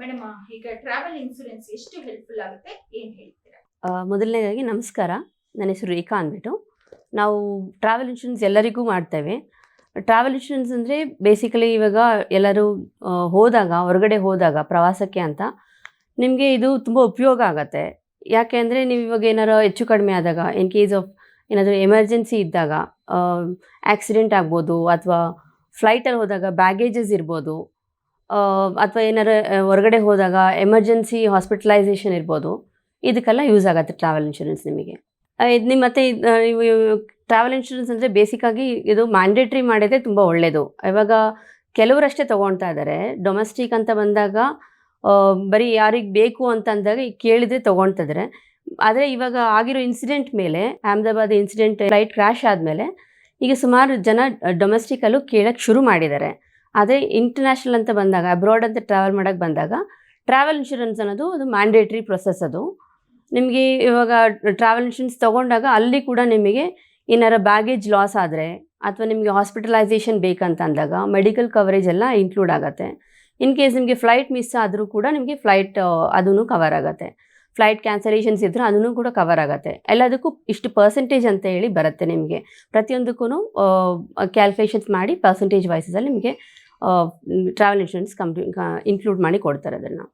Madam ಈಗ travel insurance ಎಷ್ಟು helpful ಆಗುತ್ತೆ? ಹೇಳ್ತೀರಾ? ಮೊದಲನೇದಾಗಿ ನಮಸ್ಕಾರ. ನನ್ನ ಹೆಸರು ರೇಖಾ ಅಂದ್ಬಿಟ್ಟು. ನಾವು ಟ್ರಾವೆಲ್ ಇನ್ಶೂರೆನ್ಸ್ ಎಲ್ಲರಿಗೂ ಮಾಡ್ತೇವೆ. ಟ್ರಾವೆಲ್ ಇನ್ಶೂರೆನ್ಸ್ ಅಂದರೆ ಬೇಸಿಕಲಿ ಇವಾಗ ಎಲ್ಲರೂ ಹೋದಾಗ, ಹೊರಗಡೆ ಹೋದಾಗ, ಪ್ರವಾಸಕ್ಕೆ ಅಂತ, ನಿಮಗೆ ಇದು ತುಂಬ ಉಪಯೋಗ ಆಗತ್ತೆ. ಯಾಕೆ ಅಂದರೆ ನೀವು ಇವಾಗ ಏನಾರು ಹೆಚ್ಚು ಕಡಿಮೆ ಆದಾಗ ಇನ್ ಕೇಸ್ ಆಫ್ ಏನಾದರೂ ಎಮರ್ಜೆನ್ಸಿ ಇದ್ದಾಗ ಆಕ್ಸಿಡೆಂಟ್ ಆಗ್ಬೋದು, ಅಥವಾ ಫ್ಲೈಟಲ್ಲಿ ಹೋದಾಗ ಬ್ಯಾಗೇಜಸ್ ಇರ್ಬೋದು ಅಥವಾ ಏನಾರು ಹೊರಗಡೆ ಹೋದಾಗ ಎಮರ್ಜೆನ್ಸಿ ಹಾಸ್ಪಿಟಲೈಸೇಷನ್ ಇರ್ಬೋದು. ಇದಕ್ಕೆಲ್ಲ ಯೂಸ್ ಆಗುತ್ತೆ ಟ್ರಾವೆಲ್ ಇನ್ಶೂರೆನ್ಸ್ ನಿಮಗೆ. ಇದು ನಿಮ್ಮ ಮತ್ತೆ ಟ್ರಾವೆಲ್ ಇನ್ಶೂರೆನ್ಸ್ ಅಂದರೆ ಬೇಸಿಕ್ಕಾಗಿ ಇದು ಮ್ಯಾಂಡೇಟ್ರಿ ಮಾಡಿದ್ರೆ ತುಂಬ ಒಳ್ಳೆಯದು ಇವಾಗ ಕೆಲವರಷ್ಟೇ ತೊಗೊಳ್ತಾ ಇದ್ದಾರೆ ಡೊಮೆಸ್ಟಿಕ್ ಅಂತ ಬಂದಾಗ ಬರೀ ಯಾರಿಗೆ ಬೇಕು ಅಂತ ಅಂದಾಗ ಈಗ ಕೇಳಿದರೆ ತೊಗೊಳ್ತಿದ್ದಾರೆ ಆದರೆ ಇವಾಗ ಆಗಿರೋ ಇನ್ಸಿಡೆಂಟ್ ಮೇಲೆ, ಅಹಮದಾಬಾದ್ ಇನ್ಸಿಡೆಂಟ್ ಫ್ಲೈಟ್ ಕ್ರ್ಯಾಶ್ ಆದಮೇಲೆ ಈಗ ಸುಮಾರು ಜನ ಡೊಮೆಸ್ಟಿಕಲ್ಲೂ ಕೇಳೋಕ್ಕೆ ಶುರು ಮಾಡಿದ್ದಾರೆ. ಆದರೆ ಇಂಟರ್ನ್ಯಾಷನಲ್ ಅಂತ ಬಂದಾಗ ಅಬ್ರಾಡ್ ಅಂತ ಟ್ರಾವೆಲ್ ಮಾಡೋಕ್ಕೆ ಬಂದಾಗ ಟ್ರಾವೆಲ್ ಇನ್ಶೂರೆನ್ಸ್ ಅನ್ನೋದು ಅದು ಮ್ಯಾಂಡೇಟ್ರಿ ಪ್ರೊಸೆಸ್ ಅದು. ನಿಮಗೆ ಇವಾಗ ಟ್ರಾವೆಲ್ ಇನ್ಶೂರೆನ್ಸ್ ತೊಗೊಂಡಾಗ ಅಲ್ಲಿ ಕೂಡ ನಿಮಗೆ ಏನಾರ ಬ್ಯಾಗೇಜ್ ಲಾಸ್ ಆದರೆ, ಅಥವಾ ನಿಮಗೆ ಹಾಸ್ಪಿಟಲೈಸೇಷನ್ ಬೇಕಂತ ಅಂದಾಗ ಮೆಡಿಕಲ್ ಕವರೇಜ್ ಎಲ್ಲ ಇನ್ಕ್ಲೂಡ್ ಆಗುತ್ತೆ. ಇನ್ ಕೇಸ್ ನಿಮಗೆ ಫ್ಲೈಟ್ ಮಿಸ್ ಆದರೂ ಕೂಡ ನಿಮಗೆ ಫ್ಲೈಟ್ ಅದೂ ಕವರ್ ಆಗುತ್ತೆ. ಫ್ಲೈಟ್ ಕ್ಯಾನ್ಸಲೇಷನ್ಸ್ ಇದ್ದರೆ ಅದನ್ನು ಕೂಡ ಕವರ್ ಆಗುತ್ತೆ. ಎಲ್ಲದಕ್ಕೂ ಇಷ್ಟು ಪರ್ಸೆಂಟೇಜ್ ಅಂತ ಹೇಳಿ ಬರುತ್ತೆ ನಿಮಗೆ. ಪ್ರತಿಯೊಂದಕ್ಕೂ ಕ್ಯಾಲ್ಕುಲೇಷನ್ಸ್ ಮಾಡಿ ಪರ್ಸೆಂಟೇಜ್ ವೈಸಲ್ಲಿ ನಿಮಗೆ ಟ್ರಾವೆಲ್ ಇನ್ಶೂರೆನ್ಸ್ ಕಂಪ್ಲೀ ಇನ್ಕ್ಲೂಡ್ ಮಾಡಿ ಕೊಡ್ತಾರೆ ಅದನ್ನು.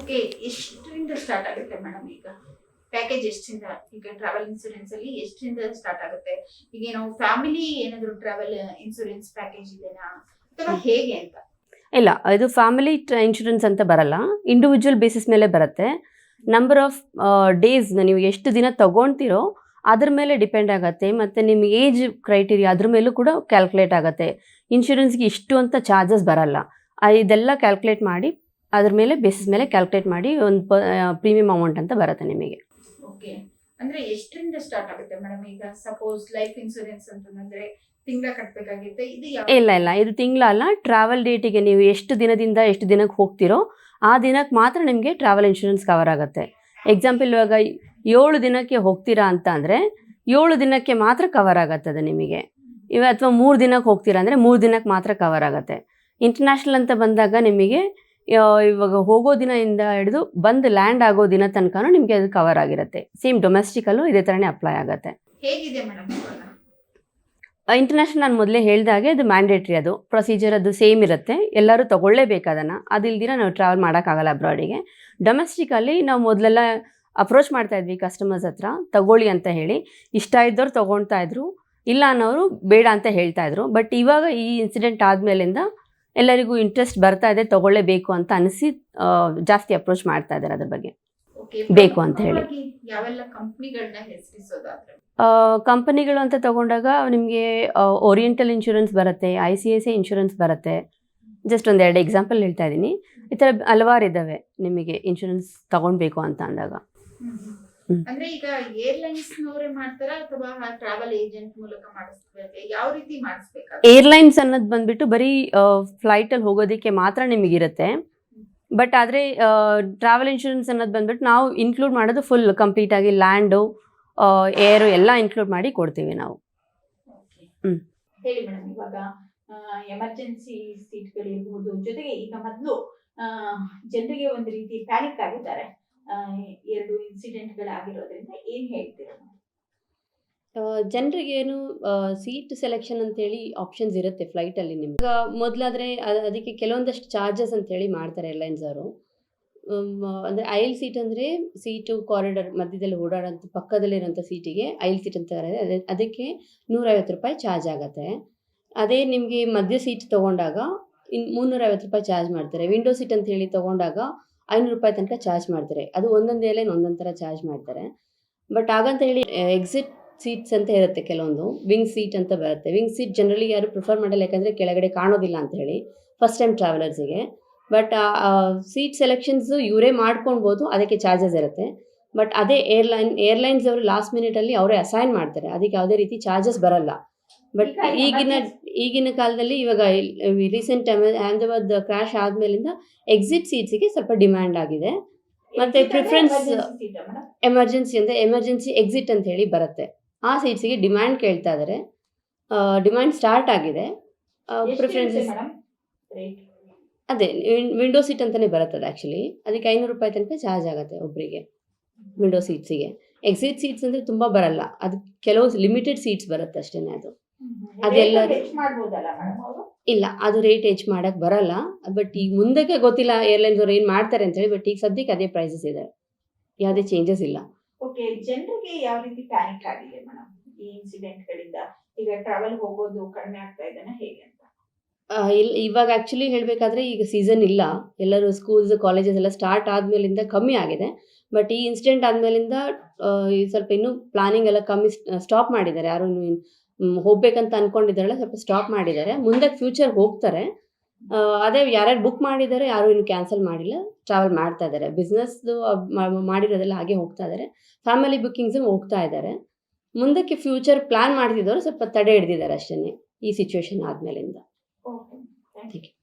ಓಕೆ ಎಷ್ಟರಿಂದ ಸ್ಟಾರ್ಟ್ ಆಗುತ್ತೆ ಮೇಡಮ್ ಈಗ? ಪ್ಯಾಕೇಜ್ ಎಷ್ಟರಿಂದ ಈಗ ಟ್ರಾವೆಲ್ ಇನ್ಸೂರೆನ್ಸ್ ಅಲ್ಲಿ ಎಷ್ಟರಿಂದ ಸ್ಟಾರ್ಟ್ ಆಗುತ್ತೆ? ಈಗ ನಾವು ಫ್ಯಾಮಿಲಿ ಏನಾದರೂ ಟ್ರಾವೆಲ್ ಇನ್ಸೂರೆನ್ಸ್ ಪ್ಯಾಕೇಜ್ ಇದೆನಾ? ಅಥವಾ ಹೇಗೆ ಅಂತ? ಇಲ್ಲ ಇದು ಫ್ಯಾಮಿಲಿ ಇನ್ಶೂರೆನ್ಸ್ ಅಂತ ಬರಲ್ಲ. ಇಂಡಿವಿಜುವಲ್ ಬೇಸಿಸ್ ಮೇಲೆ ಬರುತ್ತೆ. ನಂಬರ್ ಆಫ್ ಡೇಸ್ ನೀವು ಎಷ್ಟು ದಿನ ತಗೊಳ್ತೀರೋ ಅದ್ರ ಮೇಲೆ ಡಿಪೆಂಡ್ ಆಗುತ್ತೆ. ಮತ್ತು ನಿಮ್ಮ ಏಜ್ ಕ್ರೈಟೀರಿಯಾ ಅದ್ರ ಮೇಲೂ ಕೂಡ ಕ್ಯಾಲ್ಕುಲೇಟ್ ಆಗುತ್ತೆ. ಇನ್ಶೂರೆನ್ಸ್ಗೆ ಇಷ್ಟು ಅಂತ ಚಾರ್ಜಸ್ ಬರಲ್ಲ. ಇದೆಲ್ಲ ಕ್ಯಾಲ್ಕುಲೇಟ್ ಮಾಡಿ ಅದ್ರ ಮೇಲೆ ಬೇಸಿಸ್ ಮೇಲೆ ಕ್ಯಾಲ್ಕುಲೇಟ್ ಮಾಡಿ ಒಂದು ಪ್ರೀಮಿಯಂ ಅಮೌಂಟ್ ಅಂತ ಬರುತ್ತೆ ನಿಮಗೆ. ಓಕೆ ಅಂದ್ರೆ ಎಷ್ಟರಿಂದ ಸ್ಟಾರ್ಟ್ ಆಗುತ್ತೆ ಮೇಡಮ್ ಈಗ ಸಪೋಸ್ ಲೈಫ್ ಇನ್ಶೂರೆನ್ಸ್ ಅಂತಂದ್ರೆ ತಿಂಗಳ ಇದು ಇಲ್ಲ ಇಲ್ಲ. ಇದು ತಿಂಗಳ ಅಲ್ಲ. ಟ್ರಾವೆಲ್ ಡೇಟಿಗೆ ನೀವು ಎಷ್ಟು ದಿನದಿಂದ ಎಷ್ಟು ದಿನಕ್ಕೆ ಹೋಗ್ತಿರೋ ಆ ದಿನಕ್ಕೆ ಮಾತ್ರ ನಿಮಗೆ ಟ್ರಾವೆಲ್ ಇನ್ಶೂರೆನ್ಸ್ ಕವರ್ ಆಗುತ್ತೆ. ಎಕ್ಸಾಂಪಲ್ ಇವಾಗ ಏಳು ದಿನಕ್ಕೆ ಹೋಗ್ತೀರಾ ಅಂತ ಅಂದರೆ ಏಳು ದಿನಕ್ಕೆ ಮಾತ್ರ ಕವರ್ ಆಗತ್ತದೆ ನಿಮಗೆ. ಇವ ಅಥವಾ ಮೂರು ದಿನಕ್ಕೆ ಹೋಗ್ತೀರಾ ಅಂದರೆ ಮೂರು ದಿನಕ್ಕೆ ಮಾತ್ರ ಕವರ್ ಆಗುತ್ತೆ. ಇಂಟರ್ನ್ಯಾಷನಲ್ ಅಂತ ಬಂದಾಗ ನಿಮಗೆ ಇವಾಗ ಹೋಗೋ ದಿನದಿಂದ ಹಿಡಿದು ಬಂದು ಲ್ಯಾಂಡ್ ಆಗೋ ದಿನ ತನಕನೂ ನಿಮಗೆ ಅದು ಕವರ್ ಆಗಿರುತ್ತೆ. ಸೇಮ್ ಡೊಮೆಸ್ಟಿಕಲ್ಲೂ ಇದೇ ಥರನೇ ಅಪ್ಲೈ ಆಗುತ್ತೆ. ಹೇಗಿದೆ ಇಂಟರ್ನ್ಯಾಷನಲ್ ನಾನು ಮೊದಲೇ ಹೇಳ್ದಾಗೆ ಅದು ಮ್ಯಾಂಡೇಟ್ರಿ ಅದು. ಪ್ರೊಸೀಜರ್ ಅದು ಸೇಮ್ ಇರುತ್ತೆ. ಎಲ್ಲರೂ ತೊಗೊಳ್ಳೇಬೇಕಾದನ್ನು. ಅದಿಲ್ದಿರ ನಾವು ಟ್ರಾವೆಲ್ ಮಾಡೋಕ್ಕಾಗಲ್ಲ ಅಬ್ರಾಡಿಗೆ ಡೊಮೆಸ್ಟಿಕಲ್ಲಿ ನಾವು ಮೊದಲೆಲ್ಲ ಅಪ್ರೋಚ್ ಮಾಡ್ತಾ ಇದ್ವಿ ಕಸ್ಟಮರ್ಸ್ ಹತ್ರ. ತಗೊಳ್ಳಿ ಅಂತ ಹೇಳಿ. ಇಷ್ಟ ಇದ್ದವ್ರು ತೊಗೊಳ್ತಾ ಇದ್ರು. ಇಲ್ಲ ಅನ್ನೋರು ಬೇಡ ಅಂತ ಹೇಳ್ತಾ ಇದ್ರು. ಬಟ್ ಇವಾಗ ಈ ಇನ್ಸಿಡೆಂಟ್ ಆದಮೇಲಿಂದ ಎಲ್ಲರಿಗೂ ಇಂಟ್ರೆಸ್ಟ್ ಬರ್ತಾ ಇದೆ, ತೊಗೊಳ್ಳೇಬೇಕು ಅಂತ ಅನಿಸಿ ಜಾಸ್ತಿ ಅಪ್ರೋಚ್ ಮಾಡ್ತಾ ಇದ್ದಾರೆ ಅದ್ರ ಬಗ್ಗೆ. ಬೇಕು ಅಂತ ಹೇಳಿ. ಕಂಪನಿಗಳು ಅಂತ ತಗೊಂಡಾಗ ನಿಮಗೆ ಓರಿಯೆಂಟಲ್ ಇನ್ಶೂರೆನ್ಸ್ ಬರುತ್ತೆ I C I C insurance ಬರುತ್ತೆ. ಜಸ್ಟ್ ಒಂದು ಎರಡು ಎಕ್ಸಾಂಪಲ್ ಹೇಳ್ತಾ ಇದ್ದೀನಿ. ಈ ಥರ ಹಲವಾರು ಇದ್ದಾವೆ ನಿಮಗೆ ಇನ್ಶೂರೆನ್ಸ್ ತಗೊಳ್ಬೇಕು ಅಂತ ಅಂದಾಗ. ಅಂದ್ರೆ ಈಗ ಏರ್ಲೈನ್ಸ್ ನವರೇ ಮಾಡ್ತಾರ ಅಥವಾ ಟ್ರಾವೆಲ್ ಏಜೆಂಟ್ ಮೂಲಕ ಮಾಡಿಸ್ಬೇಕು? ಯಾವ ರೀತಿ ಮಾಡಿಸ್ಬೇಕು ಏರ್ಲೈನ್ಸ್ ಅನ್ನೋದು ಬಂದ್ಬಿಟ್ಟು ಬರೀ ಫ್ಲೈಟಲ್ಲಿ ಹೋಗೋದಕ್ಕೆ ಮಾತ್ರ ನಿಮಗಿರುತ್ತೆ. ಬಟ್ ಆದರೆ ಟ್ರಾವೆಲ್ ಇನ್ಶೂರೆನ್ಸ್ ಅನ್ನೋದು ಬಂದ್ಬಿಟ್ಟು ನಾವು ಇನ್ಕ್ಲೂಡ್ ಮಾಡೋದು ಫುಲ್ ಕಂಪ್ಲೀಟಾಗಿ ಲ್ಯಾಂಡು ಏರ್ ಎಲ್ಲ ಇನ್ಕ್ಲೂಡ್ ಮಾಡಿ ಕೊಡ್ತೀವಿ ನಾವು. ಹ್ಮ್. ಹೇಳಿ ಮೇಡಮ್ ಇವಾಗ ಎಮರ್ಜೆನ್ಸಿ ಸೀಟ್ಗಳಿರ್ಬೋದು ಜೊತೆಗೆ ಈಗ ಮೊದಲು ಜನರಿಗೆ ಒಂದು ರೀತಿ ಪ್ಯಾನಿಕ್ ಆಗಿದ್ದಾರೆ. ಎರಡು ಇನ್ಸಿಡೆಂಟ್ಗಳಾಗಿರೋದ್ರಿಂದ ಏನು ಹೇಳ್ತೀರಾ? ಜನರಿಗೆ ಏನು ಸೀಟ್ ಸೆಲೆಕ್ಷನ್ ಅಂತೇಳಿ ಆಪ್ಷನ್ಸ್ ಇರುತ್ತೆ ಫ್ಲೈಟಲ್ಲಿ ನಿಮ್ಗೆ. ಈಗ ಮೊದಲಾದರೆ ಅದಕ್ಕೆ ಕೆಲವೊಂದಷ್ಟು ಚಾರ್ಜಸ್ ಅಂತೇಳಿ ಮಾಡ್ತಾರೆ ಏರ್ಲೈನ್ಸ್ ಅವರು. ಅಂದರೆ ಐಲ್ ಸೀಟ್ ಅಂದರೆ ಸೀಟು ಕಾರಿಡಾರ್ ಮಧ್ಯದಲ್ಲಿ ಓಡಾಡೋಂಥ ಪಕ್ಕದಲ್ಲಿರೋಂಥ ಸೀಟಿಗೆ ಐಲ್ ಸೀಟ್ ಅಂತ ಇರುತ್ತೆ. ಅದೇ, ಅದಕ್ಕೆ ನೂರೈವತ್ತು ರೂಪಾಯಿ ಚಾರ್ಜ್ ಆಗುತ್ತೆ. ಅದೇ ನಿಮಗೆ ಮಧ್ಯ ಸೀಟ್ ತೊಗೊಂಡಾಗ ಇನ್ನು ಮುನ್ನೂರೈವತ್ತು ರೂಪಾಯಿ ಚಾರ್ಜ್ ಮಾಡ್ತಾರೆ. ವಿಂಡೋ ಸೀಟ್ ಅಂತ ಹೇಳಿ ತಗೊಂಡಾಗ ಐನೂರು ರೂಪಾಯಿ ತನಕ ಚಾರ್ಜ್ ಮಾಡ್ತಾರೆ. ಅದು ಒಂದೊಂದೇ ಲೈನ್ ಒಂದೊಂದು ಥರ ಚಾರ್ಜ್ ಮಾಡ್ತಾರೆ. ಬಟ್ ಹಾಗಂತ ಹೇಳಿ ಎಕ್ಸಿಟ್ ಸೀಟ್ಸ್ ಅಂತ ಇರುತ್ತೆ ಕೆಲವೊಂದು. ವಿಂಗ್ ಸೀಟ್ ಅಂತ ಬರುತ್ತೆ. ವಿಂಗ್ ಸೀಟ್ ಜನರಲಿ ಯಾರು ಪ್ರಿಫರ್ ಮಾಡಲ್ಲ ಯಾಕಂದರೆ ಕೆಳಗಡೆ ಕಾಣೋದಿಲ್ಲ ಅಂತ ಹೇಳಿ. ಫಸ್ಟ್ ಟೈಮ್ ಟ್ರಾವೆಲರ್ಸಿಗೆ ಬಟ್ ಸೀಟ್ ಸೆಲೆಕ್ಷನ್ಸ್ ಇವರೇ ಮಾಡ್ಕೊಳ್ಬೋದು ಅದಕ್ಕೆ ಚಾರ್ಜಸ್ ಇರುತ್ತೆ. ಬಟ್ ಅದೇ ಏರ್ಲೈನ್ ಏರ್ಲೈನ್ಸ್ ಅವರು ಲಾಸ್ಟ್ ಮಿನಿಟಲ್ಲಿ ಅವರೇ ಅಸೈನ್ ಮಾಡ್ತಾರೆ. ಅದಕ್ಕೆ ಯಾವುದೇ ರೀತಿ ಚಾರ್ಜಸ್ ಬರಲ್ಲ. ಬಟ್ ಈಗಿನ ಈಗಿನ ಕಾಲದಲ್ಲಿ ಇವಾಗ ರೀಸೆಂಟ್ ಅಹಮದಾಬಾದ್ ಕ್ರ್ಯಾಶ್ ಆದಮೇಲಿಂದ ಎಕ್ಸಿಟ್ ಸೀಟ್ಸಿಗೆ ಸ್ವಲ್ಪ ಡಿಮ್ಯಾಂಡ್ ಆಗಿದೆ. ಮತ್ತೆ ಪ್ರಿಫರೆನ್ಸ್ ಎಮರ್ಜೆನ್ಸಿ ಅಂದ್ರೆ ಎಮರ್ಜೆನ್ಸಿ ಎಕ್ಸಿಟ್ ಅಂತ ಹೇಳಿ ಬರುತ್ತೆ. ಆ ಸೀಟ್ಸಿಗೆ ಡಿಮ್ಯಾಂಡ್ ಕೇಳ್ತಾ ಇದ್ದಾರೆ ಡಿಮ್ಯಾಂಡ್ ಸ್ಟಾರ್ಟ್ ಆಗಿದೆ. ಪ್ರಿಫರೆನ್ಸಸ್ ಅದೇ ವಿಂಡೋ ಸೀಟ್ ಅಂತಲೇ ಬರುತ್ತದೆ ಆ್ಯಕ್ಚುಲಿ ಅದಕ್ಕೆ ಐನೂರು ರೂಪಾಯಿ ತನಕ ಚಾರ್ಜ್ ಆಗುತ್ತೆ ಒಬ್ಬರಿಗೆ ವಿಂಡೋ ಸೀಟ್ಸಿಗೆ ಎಕ್ಸಿಟ್ ಸೀಟ್ಸ್ ಅಂದರೆ ತುಂಬ ಬರಲ್ಲ. ಅದು ಕೆಲವು ಲಿಮಿಟೆಡ್ ಸೀಟ್ಸ್ ಬರುತ್ತೆ ಅಷ್ಟೇ ಅದು. ಅದೆಲ್ಲ- ಇಲ್ಲ ಅದು ರೇಟ್ ಹೆಚ್ಚು ಮಾಡೋಕ್ಕೆ ಬರಲ್ಲ. ಬಟ್ ಈಗ ಮುಂದಕ್ಕೆ ಗೊತ್ತಿಲ್ಲ ಏರ್ಲೈನ್ಸ್ ಅವ್ರು ಏನು ಮಾಡ್ತಾರೆ ಅಂತೇಳಿ ಬಟ್ ಈಗ ಸದ್ಯಕ್ಕೆ ಅದೇ ಪ್ರೈಸಸ್ ಇದೆ. ಯಾವುದೇ ಚೇಂಜಸ್ ಇಲ್ಲ. ಓಕೆ ಜನರಿಗೆ ಯಾವ ರೀತಿ ಪ್ಯಾನಿಕ್ ಆಗಿದೆ ಮೇಡಮ್ ಈ ಇನ್ಸಿಡೆಂಟ್ ಗಳಿಂದ ಈಗ ಟ್ರಾವೆಲ್ ಹೋಗೋದು ಕಡಿಮೆ ಆಗ್ತಾ ಇದ್ದಾನೆ ಹೇಗೆ ಅಂತ? ಇಲ್ಲ ಇವಾಗ ಆ್ಯಕ್ಚುಲಿ ಹೇಳಬೇಕಾದ್ರೆ ಈಗ ಸೀಸನ್ ಇಲ್ಲ. ಎಲ್ಲರೂ ಸ್ಕೂಲ್ಸ್ ಕಾಲೇಜಸ್ ಎಲ್ಲ ಸ್ಟಾರ್ಟ್ ಆದಮೇಲಿಂದ ಕಮ್ಮಿ ಆಗಿದೆ. ಬಟ್ ಈ ಇನ್ಸಿಡೆಂಟ್ ಆದಮೇಲಿಂದ ಸ್ವಲ್ಪ ಇನ್ನೂ ಪ್ಲಾನಿಂಗ್ ಎಲ್ಲ ಕಮ್ಮಿ ಸ್ಟಾಪ್ ಮಾಡಿದ್ದಾರೆ. ಯಾರು ಹೋಗ್ಬೇಕಂತ ಅನ್ಕೊಂಡಿದ್ದಾರಲ್ಲ, ಸ್ವಲ್ಪ ಸ್ಟಾಪ್ ಮಾಡಿದ್ದಾರೆ. ಮುಂದಕ್ಕೆ ಫ್ಯೂಚರ್ ಹೋಗ್ತಾರೆ. ಅದೇ ಯಾರ್ಯಾರು ಬುಕ್ ಮಾಡಿದ್ದಾರೆ, ಯಾರು ಇನ್ನು ಕ್ಯಾನ್ಸಲ್ ಮಾಡಿಲ್ಲ. ಟ್ರಾವೆಲ್ ಮಾಡ್ತಾ ಇದ್ದಾರೆ ಬಿಸ್ನೆಸ್ದು ಮಾಡಿರೋದೆಲ್ಲ ಹಾಗೆ ಹೋಗ್ತಾ ಇದ್ದಾರೆ ಫ್ಯಾಮಿಲಿ ಬುಕ್ಕಿಂಗ್ಸು ಹೋಗ್ತಾ ಇದ್ದಾರೆ ಮುಂದಕ್ಕೆ ಫ್ಯೂಚರ್ ಪ್ಲಾನ್ ಮಾಡ್ತಿದ್ದವರು ಸ್ವಲ್ಪ ತಡೆ ಹಿಡಿದಿದ್ದಾರೆ ಅಷ್ಟೇ ಈ ಸಿಚುವೇಶನ್ ಆದಮೇಲಿಂದ. Okay thank you